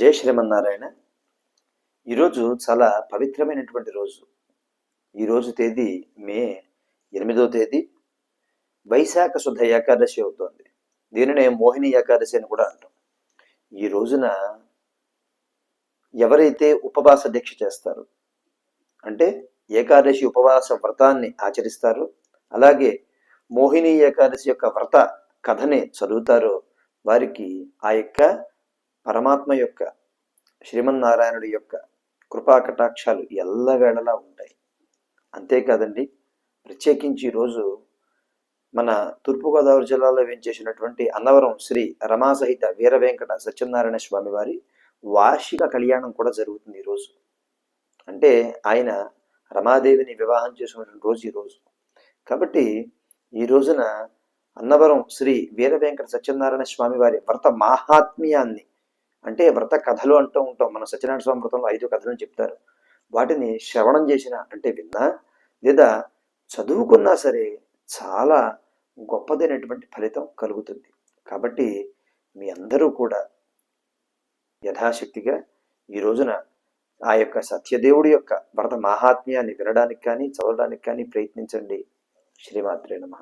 జై శ్రీమన్నారాయణ. ఈరోజు చాలా పవిత్రమైనటువంటి రోజు. ఈరోజు తేదీ మే ఎనిమిదో తేదీ. వైశాఖ శుద్ధ ఏకాదశి అవుతోంది. దీనినే మోహిని ఏకాదశి అని కూడా అంటాం. ఈ రోజున ఎవరైతే ఉపవాస దీక్ష చేస్తారు అంటే ఏకాదశి ఉపవాస వ్రతాన్ని ఆచరిస్తారు అలాగే మోహిని ఏకాదశి యొక్క వ్రత కథని చదువుతారో వారికి ఆ యొక్క పరమాత్మ యొక్క శ్రీమన్నారాయణుడి యొక్క కృపా కటాక్షాలు ఎల్లవేళలా ఉంటాయి. అంతేకాదండి ప్రత్యేకించి ఈరోజు మన తూర్పుగోదావరి జిల్లాలో వేయించేసినటువంటి అన్నవరం శ్రీ రమాసహిత వీరవెంకట సత్యనారాయణ స్వామి వారి వార్షిక కళ్యాణం కూడా జరుగుతుంది ఈరోజు. అంటే ఆయన రమాదేవిని వివాహం చేసుకున్నటువంటి రోజు ఈరోజు. కాబట్టి ఈ రోజున అన్నవరం శ్రీ వీరవెంకట సత్యనారాయణ స్వామి వారి వ్రత మాహాత్మ్యాన్ని అంటే వ్రత కథలు అంటూ ఉంటాం. మన సత్యనారాయణ స్వామి వ్రతంలో ఐదు కథలను చెప్తారు. వాటిని శ్రవణం చేసిన అంటే విన్నా లేదా చదువుకున్నా సరే చాలా గొప్పదైనటువంటి ఫలితం కలుగుతుంది. కాబట్టి మీ అందరూ కూడా యథాశక్తిగా ఈ రోజున ఆ యొక్క సత్యదేవుడి యొక్క వ్రత మహాత్మ్యాన్ని వినడానికి కానీ చదవడానికి కానీ ప్రయత్నించండి. శ్రీమాత్రే నమ.